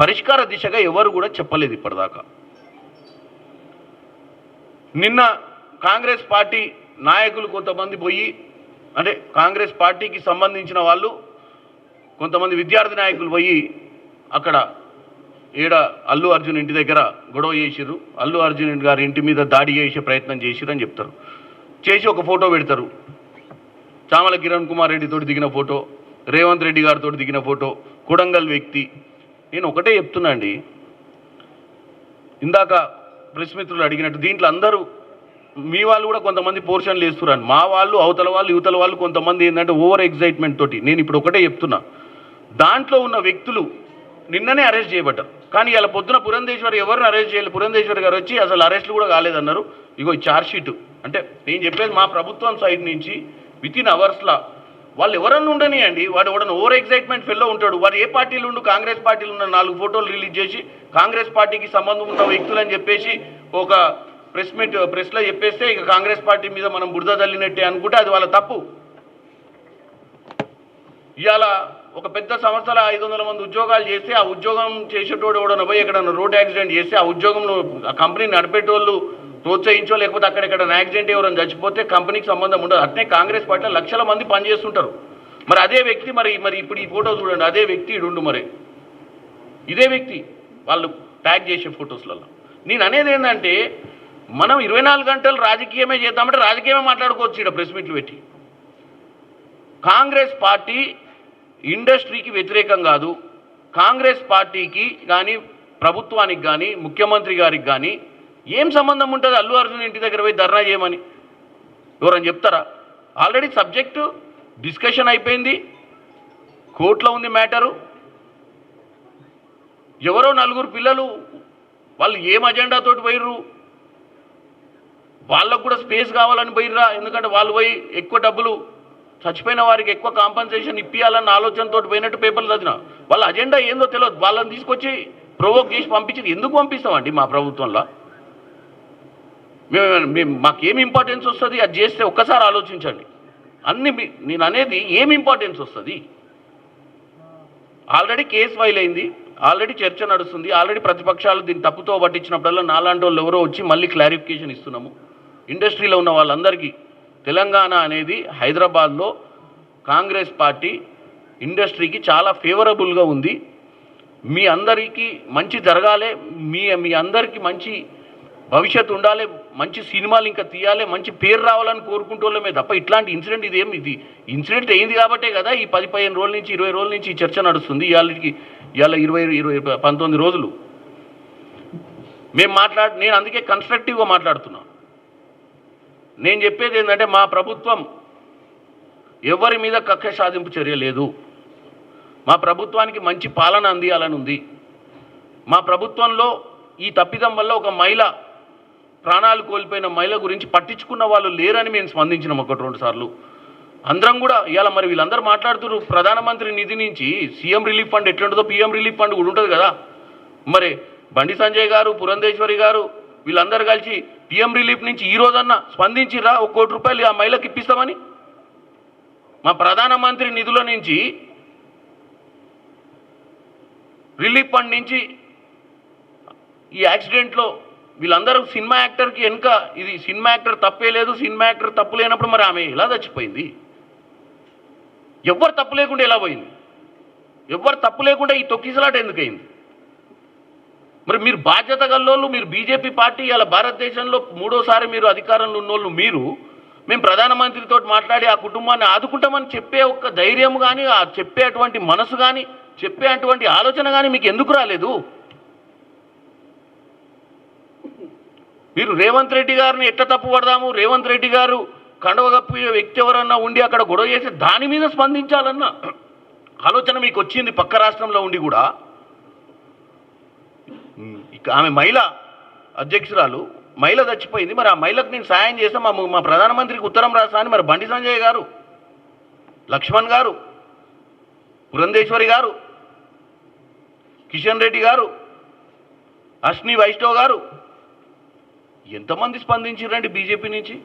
పరిష్కార దిశగా ఎవరు కూడా చెప్పలేదు ఇప్పటిదాకా. నిన్న కాంగ్రెస్ పార్టీ నాయకులు కొంతమంది పోయి అంటే కాంగ్రెస్ పార్టీకి సంబంధించిన వాళ్ళు కొంతమంది విద్యార్థి నాయకులు పోయి అక్కడ ఈడ అల్లు అర్జున్ ఇంటి దగ్గర గొడవ చేసిర్రు. అల్లు అర్జున్ గారి ఇంటి మీద దాడి చేసే ప్రయత్నం చేసిర్రు అని చెప్తారు. చేసి ఒక ఫోటో పెడతారు. చామల కిరణ్ కుమార్ రెడ్డితో దిగిన ఫోటో రేవంత్ రెడ్డి గారితో దిగిన ఫోటో కొడంగల్ వ్యక్తి నేను ఒకటే చెప్తున్నా అండి. ఇందాక ప్రెస్ మిత్రులు అడిగినట్టు దీంట్లో అందరూ మీ వాళ్ళు కూడా కొంతమంది పోర్షన్లు వేస్తున్నారు. మా వాళ్ళు అవతల వాళ్ళు యువతల వాళ్ళు కొంతమంది ఏంటంటే ఓవర్ ఎగ్జైట్మెంట్ తోటి నేను ఇప్పుడు ఒకటే చెప్తున్నా. దాంట్లో ఉన్న వ్యక్తులు నిన్ననే అరెస్ట్ చేయబడ్డారు. కానీ ఇలా పొద్దున పురంధేశ్వరి ఎవరిని అరెస్ట్ చేయాలి? పురంధేశ్వరి గారు వచ్చి అసలు అరెస్ట్లు కూడా కాలేదన్నారు. ఇగో ఈ ఛార్జ్ అంటే నేను చెప్పేది మా ప్రభుత్వం సైడ్ నుంచి విత్ ఇన్ అవర్స్లా వాళ్ళు ఎవరన్నా ఉండనియండి. వాడు ఎవడన్నా ఓవర్ ఎగ్జైట్మెంట్ ఫెల్లో ఉంటాడు. వాడు ఏ పార్టీలు ఉండు కాంగ్రెస్ పార్టీలు ఉన్న నాలుగు ఫోటోలు రిలీజ్ చేసి కాంగ్రెస్ పార్టీకి సంబంధం ఉన్న వ్యక్తులు అని చెప్పేసి ఒక ప్రెస్ మీట్ ప్రెస్లో చెప్పేస్తే ఇక కాంగ్రెస్ పార్టీ మీద మనం బురద తల్లినట్టే అనుకుంటే అది వాళ్ళ తప్పు. ఇవాళ ఒక పెద్ద సంస్థల ఐదు వందల మంది ఉద్యోగాలు చేస్తే ఆ ఉద్యోగం చేసేటోడు ఎవడన్నా పోయి ఎక్కడన్నా రోడ్ యాక్సిడెంట్ చేస్తే ఆ ఉద్యోగంలో ఆ కంపెనీ నడిపేటోళ్ళు ప్రోత్సహించో లేకపోతే అక్కడెక్కడ యాక్సిడెంట్ ఎవరైనా చచ్చిపోతే కంపెనీకి సంబంధం ఉండదు. అట్నే కాంగ్రెస్ పార్టీలో లక్షల మంది పనిచేస్తుంటారు. మరి అదే వ్యక్తి మరి మరి ఇప్పుడు ఈ ఫోటో చూడండి అదే వ్యక్తి ఇడుండు మరి. ఇదే వ్యక్తి వాళ్ళు ట్యాగ్ చేసే ఫొటోస్లలో నేను అనేది ఏంటంటే మనం ఇరవై నాలుగు గంటలు రాజకీయమే చేద్దామంటే రాజకీయమే మాట్లాడుకోవచ్చు ఇక్కడ ప్రెస్ మీట్లు పెట్టి. కాంగ్రెస్ పార్టీ ఇండస్ట్రీకి వ్యతిరేకం కాదు. కాంగ్రెస్ పార్టీకి కానీ ప్రభుత్వానికి కానీ ముఖ్యమంత్రి గారికి కానీ ఏం సంబంధం ఉంటుంది అల్లు అర్జున్ ఇంటి దగ్గర పోయి ధర్నా చేయమని? ఎవరని చెప్తారా? ఆల్రెడీ సబ్జెక్టు డిస్కషన్ అయిపోయింది. కోర్టులో ఉంది మ్యాటరు. ఎవరో నలుగురు పిల్లలు వాళ్ళు ఏం అజెండాతోటి పోయిర్రు? వాళ్ళకు కూడా స్పేస్ కావాలని పోయిర్రా? ఎందుకంటే వాళ్ళు పోయి ఎక్కువ డబ్బులు చచ్చిపోయిన వారికి ఎక్కువ కాంపన్సేషన్ ఇప్పియాలన్న ఆలోచనతో పోయినట్టు పేపర్లు చదివిన వాళ్ళ అజెండా ఏందో తెలియదు వాళ్ళని తీసుకొచ్చి ప్రొవోక్ చేసి పంపించింది. ఎందుకు పంపిస్తామండి మా ప్రభుత్వంలో? మేము మాకేం ఇంపార్టెన్స్ వస్తుంది? అది చేస్తే ఒక్కసారి ఆలోచించండి. అన్ని మీ- నేను అనేది ఏం ఇంపార్టెన్స్ వస్తుంది? ఆల్రెడీ కేసు ఫైల్ అయింది. ఆల్రెడీ చర్చ నడుస్తుంది. ఆల్రెడీ ప్రతిపక్షాలు దీన్ని తప్పుతో పట్టించినప్పుడల్లా నాలాంటి వాళ్ళు ఎవరో వచ్చి మళ్ళీ క్లారిఫికేషన్ ఇస్తున్నాము. ఇండస్ట్రీలో ఉన్న వాళ్ళందరికీ తెలంగాణ అనేది హైదరాబాద్లో కాంగ్రెస్ పార్టీ ఇండస్ట్రీకి చాలా ఫేవరబుల్గా ఉంది. మీ అందరికీ మంచి జరగాలి. మీ మీ అందరికీ మంచి భవిష్యత్తు ఉండాలి మంచి సినిమాలు ఇంకా తీయాలి మంచి పేరు రావాలని కోరుకుంటోళ్ళమే తప్ప ఇట్లాంటి ఇన్సిడెంట్ ఇదేం ఇది ఇన్సిడెంట్ అయింది కాబట్టే కదా ఈ పది పదిహేను రోజుల నుంచి ఇరవై రోజుల నుంచి ఈ చర్చ నడుస్తుంది. ఇవాళకి ఇవాళ ఇరవై ఇరవై పంతొమ్మిది రోజులు. మేము మాట్లాడు నేను అందుకే కన్స్ట్రక్టివ్గా మాట్లాడుతున్నా. నేను చెప్పేది ఏంటంటే మా ప్రభుత్వం ఎవరి మీద కక్ష సాధింపు చర్య లేదు. మా ప్రభుత్వానికి మంచి పాలన అందియాలని ఉంది. మా ప్రభుత్వంలో ఈ తప్పిదం వల్ల ఒక మహిళ ప్రాణాలు కోల్పోయిన మహిళ గురించి పట్టించుకున్న వాళ్ళు లేరని మేము స్పందించినాం ఒకటి రెండు సార్లు. అందరం కూడా ఇవాళ మరి వీళ్ళందరూ మాట్లాడుతున్నారు ప్రధానమంత్రి నిధి నుంచి సీఎం రిలీఫ్ ఫండ్ ఎట్లుంటుందో పీఎం రిలీఫ్ ఫండ్ కూడా ఉంటుంది కదా. మరి బండి సంజయ్ గారు పురంధేశ్వరి గారు వీళ్ళందరూ కలిసి పీఎం రిలీఫ్ నుంచి ఈ రోజన్నా స్పందించిరా ఒక కోటి రూపాయలు ఆ మహిళకి ఇప్పిస్తామని? మా ప్రధానమంత్రి నిధుల నుంచి రిలీఫ్ ఫండ్ నుంచి ఈ యాక్సిడెంట్లో వీళ్ళందరూ సినిమా యాక్టర్కి వెనుక ఇది సినిమా యాక్టర్ తప్పే లేదు సినిమా యాక్టర్ తప్పు లేనప్పుడు మరి ఆమె ఎలా చచ్చిపోయింది? ఎవ్వరు తప్పు లేకుండా ఎలా పోయింది? ఎవ్వరు తప్పు లేకుండా ఈ తొక్కిసలాట ఎందుకయింది మరి మీరు బాధ్యత గల్లోళ్ళు మీరు బీజేపీ పార్టీ ఇలా భారతదేశంలో మూడోసారి మీరు అధికారంలో ఉన్నోళ్ళు మీరు మేము ప్రధానమంత్రితో మాట్లాడి ఆ కుటుంబాన్ని ఆదుకుంటామని చెప్పే ఒక ధైర్యం కానీ ఆ చెప్పే అటువంటి మనసు కానీ చెప్పే అటువంటి ఆలోచన కానీ మీకు ఎందుకు రాలేదు? మీరు రేవంత్ రెడ్డి గారిని ఎట్లా తప్పు పడదాము రేవంత్ రెడ్డి గారు కండవగప్పు వ్యక్తి ఎవరన్నా ఉండి అక్కడ గొడవ చేసి దాని మీద స్పందించాలన్న? ఆలోచన మీకు వచ్చింది పక్క రాష్ట్రంలో ఉండి కూడా. ఇక ఆమె మహిళ అధ్యక్షురాలు మహిళ చచ్చిపోయింది. మరి ఆ మహిళకు నేను సాయం చేస్తే మా మా ప్రధానమంత్రికి ఉత్తరం రాసా అని మరి బండి సంజయ్ గారు లక్ష్మణ్ గారు పురంధేశ్వరి గారు కిషన్ రెడ్డి గారు అశ్ని వైష్ణవ్ గారు ఎంతమంది స్పందించారండి బీజేపీ నుంచి?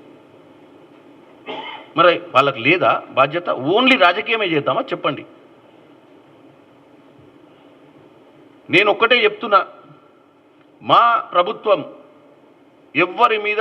మరి వాళ్ళకి లేదా బాధ్యత? ఓన్లీ రాజకీయమే చేద్దామా? చెప్పండి. నేను ఒక్కటే చెప్తున్నా. మా ప్రభుత్వం ఎవ్వరి మీద